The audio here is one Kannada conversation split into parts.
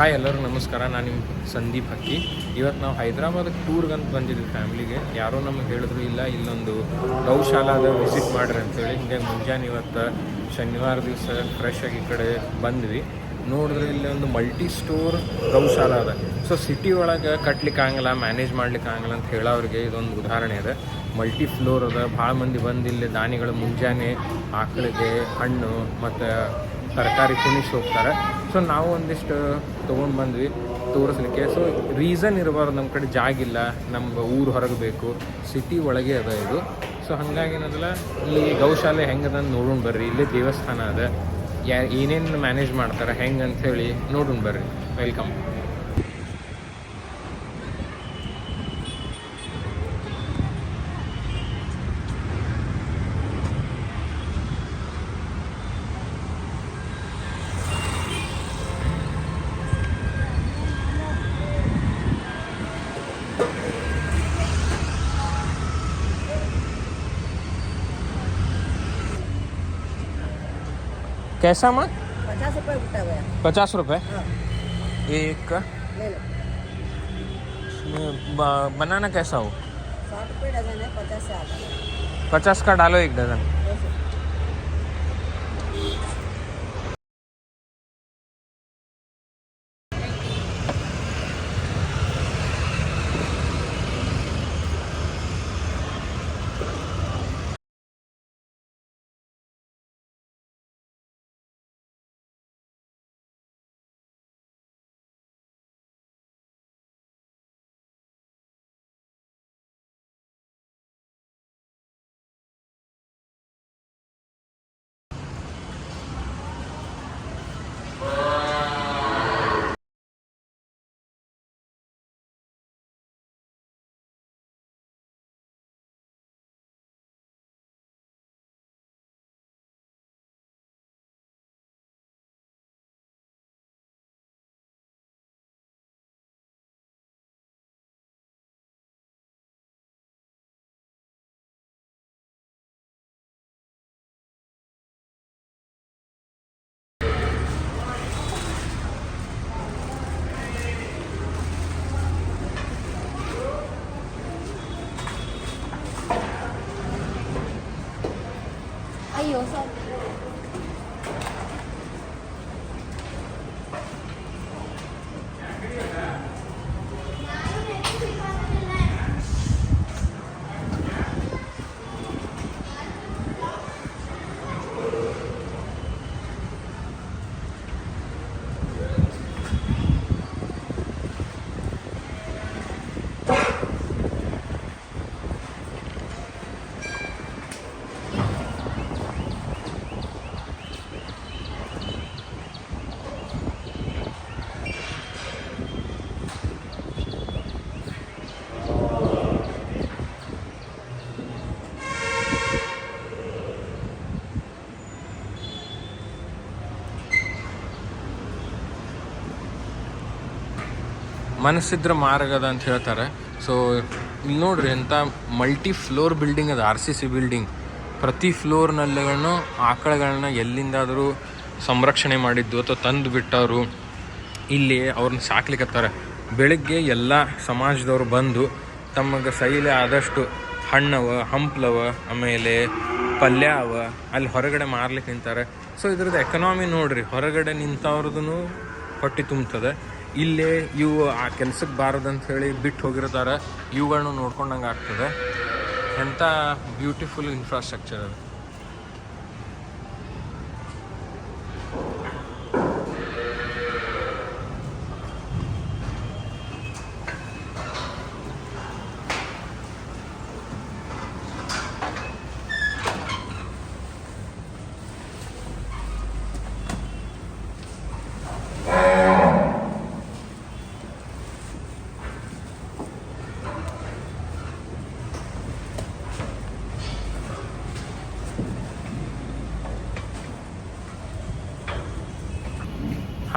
ಹಾಯ್ ಎಲ್ಲರೂ ನಮಸ್ಕಾರ. ನಾನು ನಿಮ್ಮ ಸಂದೀಪ್ ಹಕ್ಕಿ. ಇವತ್ತು ನಾವು ಹೈದರಾಬಾದ್ ಟೂರ್ಗೆ ಅಂತ ಬಂದಿದ್ವಿ ಫ್ಯಾಮಿಲಿಗೆ ಯಾರೋ ನಮಗೆ ಹೇಳಿದ್ರು, ಇಲ್ಲ, ಇಲ್ಲೊಂದು ಗೌಶಾಲಾದ ವಿಸಿಟ್ ಮಾಡ್ರಿ ಅಂತೇಳಿ. ಹಿಂಗೆ ಮುಂಜಾನೆ ಇವತ್ತು ಶನಿವಾರ ದಿವಸ ಫ್ರೆಶ್ ಆಗಿ ಈ ಕಡೆ ಬಂದ್ವಿ. ನೋಡಿದ್ರೆ ಇಲ್ಲಿ ಒಂದು ಮಲ್ಟಿ ಸ್ಟೋರ್ ಗೌಶಾಲ ಅದ. ಸೊ ಸಿಟಿ ಒಳಗೆ ಕಟ್ಲಿಕ್ಕೆ ಆಗಲ್ಲ ಮ್ಯಾನೇಜ್ ಮಾಡ್ಲಿಕ್ಕೆ ಆಗಲ್ಲ ಅಂತ ಹೇಳೋರಿಗೆ ಇದೊಂದು ಉದಾಹರಣೆ ಇದೆ. ಮಲ್ಟಿ ಫ್ಲೋರ್ ಅದ. ಭಾಳ ಮಂದಿ ಬಂದು ಇಲ್ಲಿ ದಾನಿಗಳು ಮುಂಜಾನೆ ಆಕಳಿಗೆ ಹಣ್ಣು ಮತ್ತು ತರಕಾರಿ ತಿನ್ನಿಸಿ ಹೋಗ್ತಾರೆ. ಸೊ ನಾವು ಒಂದಿಷ್ಟು ತೊಗೊಂಡು ಬಂದ್ವಿ ತೋರಿಸ್ಲಿಕ್ಕೆ. ಸೊ ರೀಸನ್ ಇರಬಾರ್ದು ನಮ್ಮ ಕಡೆ ಜಾಗಿಲ್ಲ ನಮ್ಮ ಊರು ಹೊರಗೆ ಬೇಕು. ಸಿಟಿ ಒಳಗೆ ಅದ ಇದು. ಸೊ ಹಾಗಾಗಿ ಏನದಲ್ಲ ಇಲ್ಲಿ ಗೌಶಾಲೆ ಹೆಂಗದ ನೋಡೋಣ ಬರ್ರಿ. ಇಲ್ಲೇ ದೇವಸ್ಥಾನ ಅದ. ಯಾ ಏನೇನು ಮ್ಯಾನೇಜ್ ಮಾಡ್ತಾರೆ, ಹೆಂಗೆ ಅಂಥೇಳಿ ನೋಡೋಣ ಬರ್ರಿ. ವೆಲ್ಕಮ್ कैसा माँ पचास रुपये पचास रुपये? हाँ। एक। ले लो। बनाना कैसा हो? साठ रुपये डजन है पचास से आधा। पचास का डालो एक डजन। 有时候。ಮನಸ್ಸಿದ್ರೆ ಮಾರ್ಗದ ಅಂತ ಹೇಳ್ತಾರೆ. ಸೊ ಇಲ್ಲಿ ನೋಡ್ರಿ ಎಂಥ ಮಲ್ಟಿ ಫ್ಲೋರ್ ಬಿಲ್ಡಿಂಗ್ ಅದು ಆರ್ ಸಿ ಸಿ ಬಿಲ್ಡಿಂಗ್ ಪ್ರತಿ ಫ್ಲೋರ್ನಲ್ಲಿಗಳನ್ನು ಆಕಳುಗಳನ್ನ ಎಲ್ಲಿಂದಾದರೂ ಸಂರಕ್ಷಣೆ ಮಾಡಿದ್ದು ಅಥವಾ ತಂದು ಬಿಟ್ಟವರು, ಇಲ್ಲಿ ಅವ್ರನ್ನ ಸಾಕ್ಲಿಕ್ಕತ್ತಾರೆ ಬೆಳಗ್ಗೆ ಎಲ್ಲ ಸಮಾಜದವರು ಬಂದು ತಮಗೆ ಸೈಲೆ ಆದಷ್ಟು ಹಣ್ಣವ, ಹಂಪ್ಲವ, ಆಮೇಲೆ ಪಲ್ಯ ಅವ ಅಲ್ಲಿ ಹೊರಗಡೆ ಮಾರ್ಲಿಕ್ಕೆ ನಿಂತಾರೆ. ಸೊ ಇದ್ರದ್ದು ಎಕನಾಮಿ ನೋಡ್ರಿ, ಹೊರಗಡೆ ನಿಂತವ್ರದ್ದು ಹೊಟ್ಟೆ ತುಂಬ್ತದೆ ಇಲ್ಲೇ ಇವು ಆ ಕೆಲ್ಸಕ್ಕೆ ಬಾರದಂತ ಹೇಳಿ ಬಿಟ್ಟು ಹೋಗಿರ್ತಾರೆ ಇವುಗಳನ್ನು ನೋಡ್ಕೊಂಡಂಗೆ ಆಗ್ತದೆ. ಎಂಥ ಬ್ಯೂಟಿಫುಲ್ ಇನ್ಫ್ರಾಸ್ಟ್ರಕ್ಚರ್ ಅದು.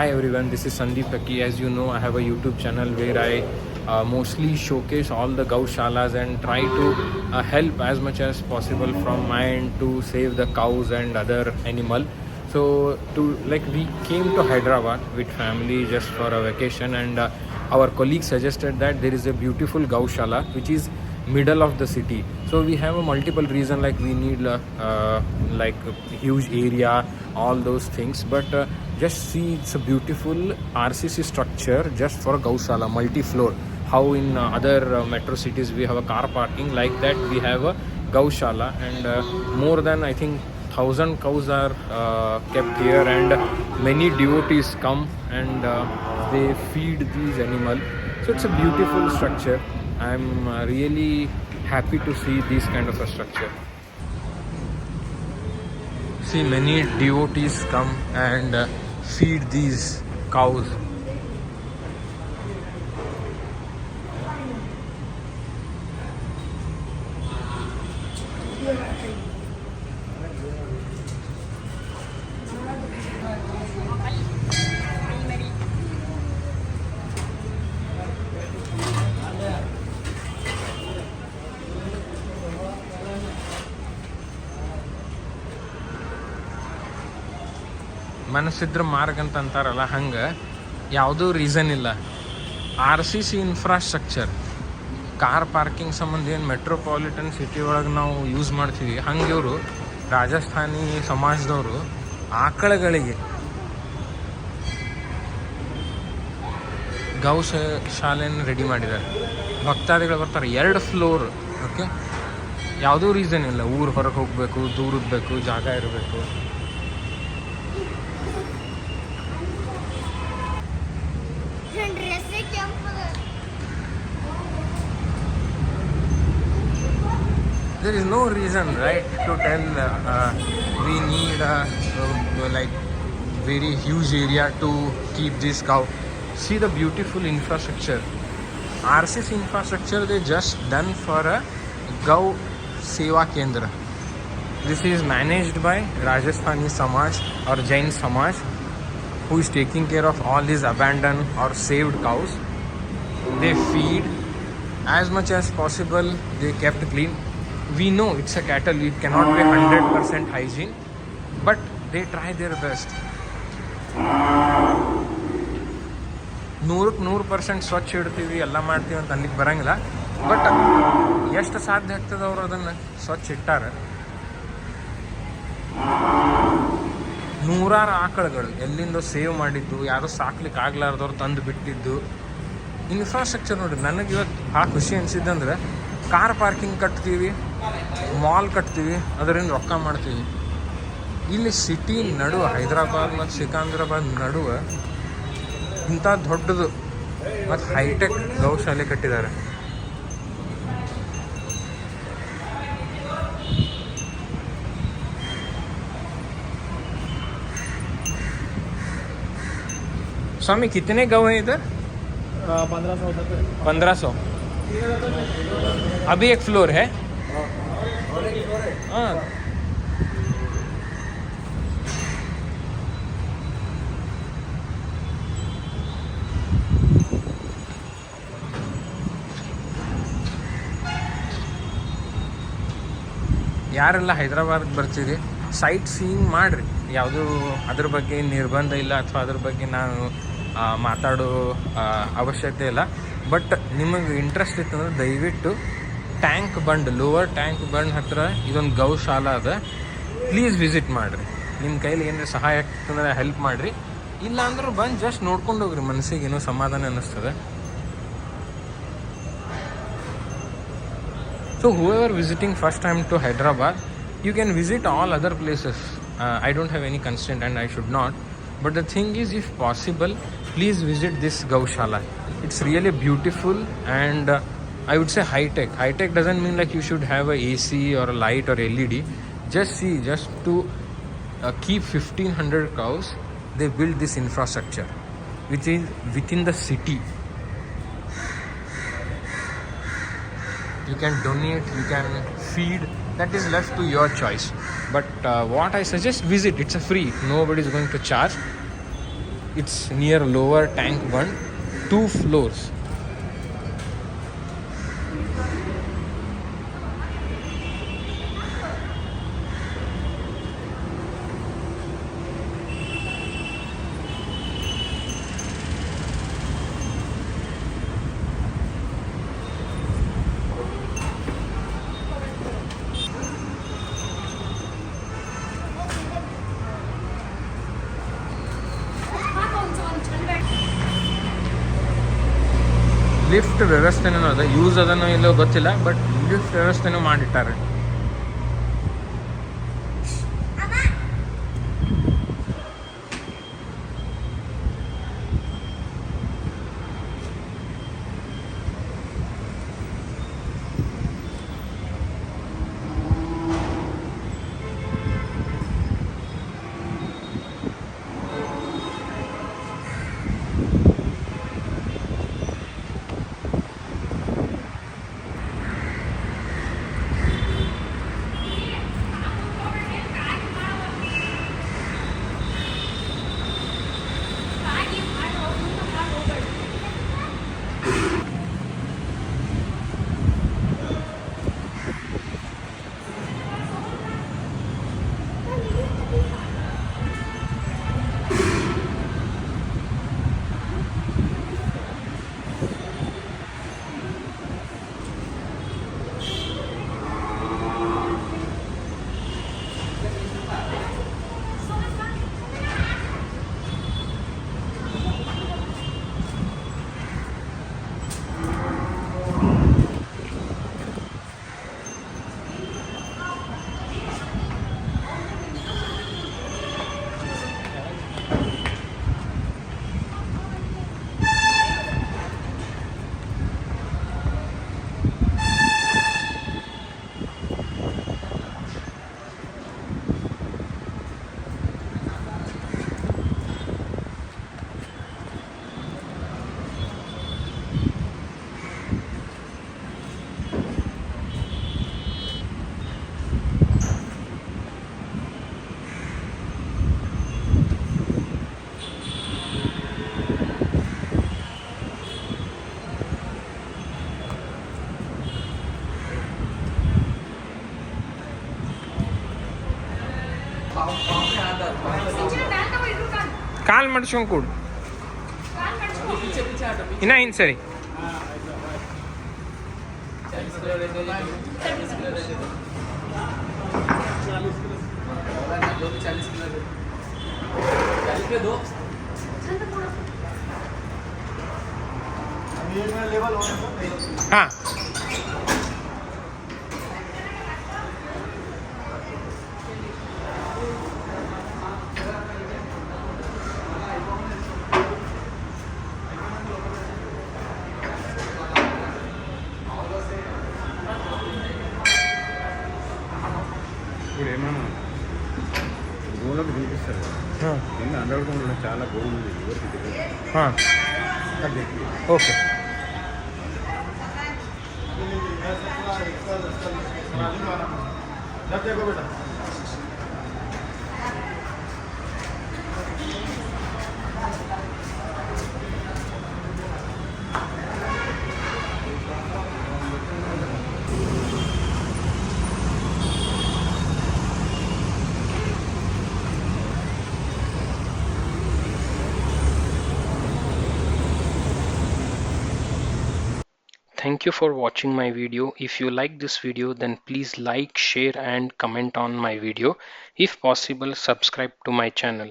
Hi everyone, this is Sandeep Hakki. As you know, I have a YouTube channel where I uh, mostly showcase all the gaushalas and try to uh, help as much as possible from my end to save the cows and other animal. So to like we came to Hyderabad with family just for a vacation, and uh, our colleague suggested that there is a beautiful Gaushala which is middle of the city. So we have a multiple reason like we need uh, like huge area, all those things. But uh, just see it's a beautiful RCC structure just for Gaushala, multi-floor. How in uh, other uh, metro cities we have a car parking like that we have a Gaushala and uh, more than I think thousand cows are uh, kept here and many devotees come and uh, they feed these animals so it's a beautiful structure i'm uh, really happy to see this kind of a structure. See many devotees come and uh, feed these cows ಮನಸ್ಸಿದ್ರ ಮಾರ್ಗ ಅಂತ ಅಂತಾರಲ್ಲ, ಹಂಗೆ ಯಾವುದೂ ರೀಸನ್ ಇಲ್ಲ. R C C infrastructure car parking ಸಂಬಂಧ ಏನು ಮೆಟ್ರೋಪಾಲಿಟನ್ ಸಿಟಿ ಒಳಗೆ ನಾವು ಯೂಸ್ ಮಾಡ್ತೀವಿ. ಹಂಗೆ ಇವರು ರಾಜಸ್ಥಾನಿ ಸಮಾಜದವರು ಆಕಳಗಳಿಗೆ ಗೌ ಶಾಲೆಯನ್ನು ರೆಡಿ ಮಾಡಿದ್ದಾರೆ. ಭಕ್ತಾದಿಗಳು ಬರ್ತಾರೆ, ಎರಡು ಫ್ಲೋರ್ ಓಕೆ ಯಾವುದೂ ರೀಸನ್ ಇಲ್ಲ. ಊರು ಹೊರಗೆ ಹೋಗಬೇಕು ದೂರದ್ದು ಬೇಕು, ಜಾಗ ಇರಬೇಕು. There is no reason right to tell uh, uh, we need a uh, like very huge area to keep this cow. See the beautiful infrastructure. Rcc infrastructure they just done for a gau seva kendra. This is managed by rajasthani samaj or jain samaj who is taking care of all these abandoned or saved cows. They feed as much as possible. They kept clean we know it's a cattle, it cannot be 100% hygiene, but they try their best. ನೂರಕ್ಕೆ ನೂರು ಪರ್ಸೆಂಟ್ ಸ್ವಚ್ಛ ಇಡ್ತೀವಿ, ಎಲ್ಲ ಮಾಡ್ತೀವಿ ಅಂತ ಅನ್ಲಿಕ್ಕೆ ಬರಂಗಿಲ್ಲ. ಬಟ್ ಎಷ್ಟು ಸಾಧ್ಯ ಆಗ್ತದೆ ಅವರು ಅದನ್ನು ಸ್ವಚ್ಛ ಇಟ್ಟಾರ? ನೂರಾರು ಆಕಳುಗಳು ಎಲ್ಲಿಂದ ಸೇವ್ ಮಾಡಿದ್ದು, ಯಾರು ಸಾಕ್ಲಿಕ್ಕೆ ಆಗ್ಲಾರ್ದವ್ರು ತಂದು ಬಿಟ್ಟಿದ್ದು. ಇನ್ಫ್ರಾಸ್ಟ್ರಕ್ಚರ್ ನೋಡಿ, ನನಗೆ ಇವತ್ತು ಭಾಳ ಖುಷಿ ಅನಿಸಿದ್ದಂದ್ರೆ, ಕಾರ್ ಪಾರ್ಕಿಂಗ್ ಕಟ್ತೀವಿ ಮಾಲ್ ಕಟ್ತೀವಿ ಅದರಿಂದ ರೊಕ್ಕ ಮಾಡ್ತೀವಿ ಇಲ್ಲಿ ಸಿಟಿ ನಡುವೆ ಹೈದರಾಬಾದ್ ಮತ್ತು ಸಿಕಂದ್ರಾಬಾದ್ ನಡುವೆ ಇಂಥ ದೊಡ್ಡದು ಮತ್ತು ಹೈಟೆಕ್ ಗೌಶಾಲೆ ಕಟ್ಟಿದ್ದಾರೆ स्वामी कितने गौ हैं इधर पंद्रह सौ तक पंद्रह सौ अभी एक फ्लोर है ಯಾರೆಲ್ಲ ಹೈದ್ರಾಬಾದ್ ಬರ್ತೀರಿ ಸೈಟ್ ಸೀಯಿಂಗ್ ಮಾಡಿರಿ. ಯಾವುದೂ ಅದ್ರ ಬಗ್ಗೆ ನಿರ್ಬಂಧ ಇಲ್ಲ ಅಥವಾ ಅದ್ರ ಬಗ್ಗೆ ನಾನು ಮಾತಾಡೋ ಅವಶ್ಯಕತೆ ಇಲ್ಲ. ಬಟ್ ನಿಮಗೆ ಇಂಟ್ರೆಸ್ಟ್ ಇತ್ತಂದ್ರೆ ದಯವಿಟ್ಟು tank bund, lower tank bund ಹತ್ತಿರ ಇದೊಂದು ಗೌಶಾಲಾ ಅದ. ಪ್ಲೀಸ್ ವಿಸಿಟ್ ಮಾಡಿರಿ. ನಿಮ್ಮ ಕೈಲಿ ಏನಾರ ಸಹಾಯ ಆಗ್ತಂದ್ರೆ ಹೆಲ್ಪ್ ಮಾಡಿರಿ. ಇಲ್ಲಾಂದ್ರೂ ಬಂದು ಜಸ್ಟ್ ನೋಡ್ಕೊಂಡು ಹೋಗ್ರಿ, ಮನಸ್ಸಿಗೆ ಏನೋ ಸಮಾಧಾನ ಅನ್ನಿಸ್ತದೆ. So whoever visiting first time to Hyderabad you can visit all other places I don't have any constant and I should not but the thing is if possible please visit this gaushala it's really beautiful and I would say high tech. High tech doesn't mean like you should have a AC or a light or LED. Just see, just to uh, keep 1500 cows, they build this infrastructure, which is within the city. you can donate you can feed. That is left to your choice. But uh, what i suggest visit. It's a free. Nobody is going to charge. It's near lower tank one. Two floors lift ವ್ಯವಸ್ಥೆನೂ ಅದ. ಯೂಸ್ ಅದನ್ನು ಇಲ್ಲೋ ಗೊತ್ತಿಲ್ಲ ಬಟ್ ಲಿಫ್ಟ್ ವ್ಯವಸ್ಥೆನೂ ಮಾಡಿಟ್ಟಾರೆ. ಕಾಲ್ ಮಾಡಿಸ್ಕೊಂಡು ಕೂಡು ಇನ್ನ ಇನ್ ಸರಿ ಹಾಂ ಹಾಂ ಓಕೆ ಹ್ಞೂ Thank you for watching my video. If you like this video then please like, share and comment on my video. If possible subscribe to my channel.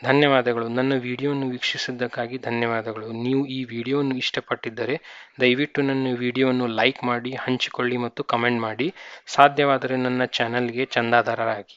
ಧನ್ಯವಾದಗಳು ನನ್ನ ವಿಡಿಯೋವನ್ನು ವೀಕ್ಷಿಸಿದ್ದಕ್ಕಾಗಿ ಧನ್ಯವಾದಗಳು ನೀವು ಈ ವಿಡಿಯೋವನ್ನು ಇಷ್ಟಪಟ್ಟಿದ್ದರೆ ದಯವಿಟ್ಟು ನನ್ನ ವಿಡಿಯೋವನ್ನು ಲೈಕ್ ಮಾಡಿ ಹಂಚಿಕೊಳ್ಳಿ ಮತ್ತು ಕಮೆಂಟ್ ಮಾಡಿ ಸಾಧ್ಯವಾದರೆ ನನ್ನ ಚಾನಲ್ಗೆ ಚಂದಾದಾರರಾಗಿ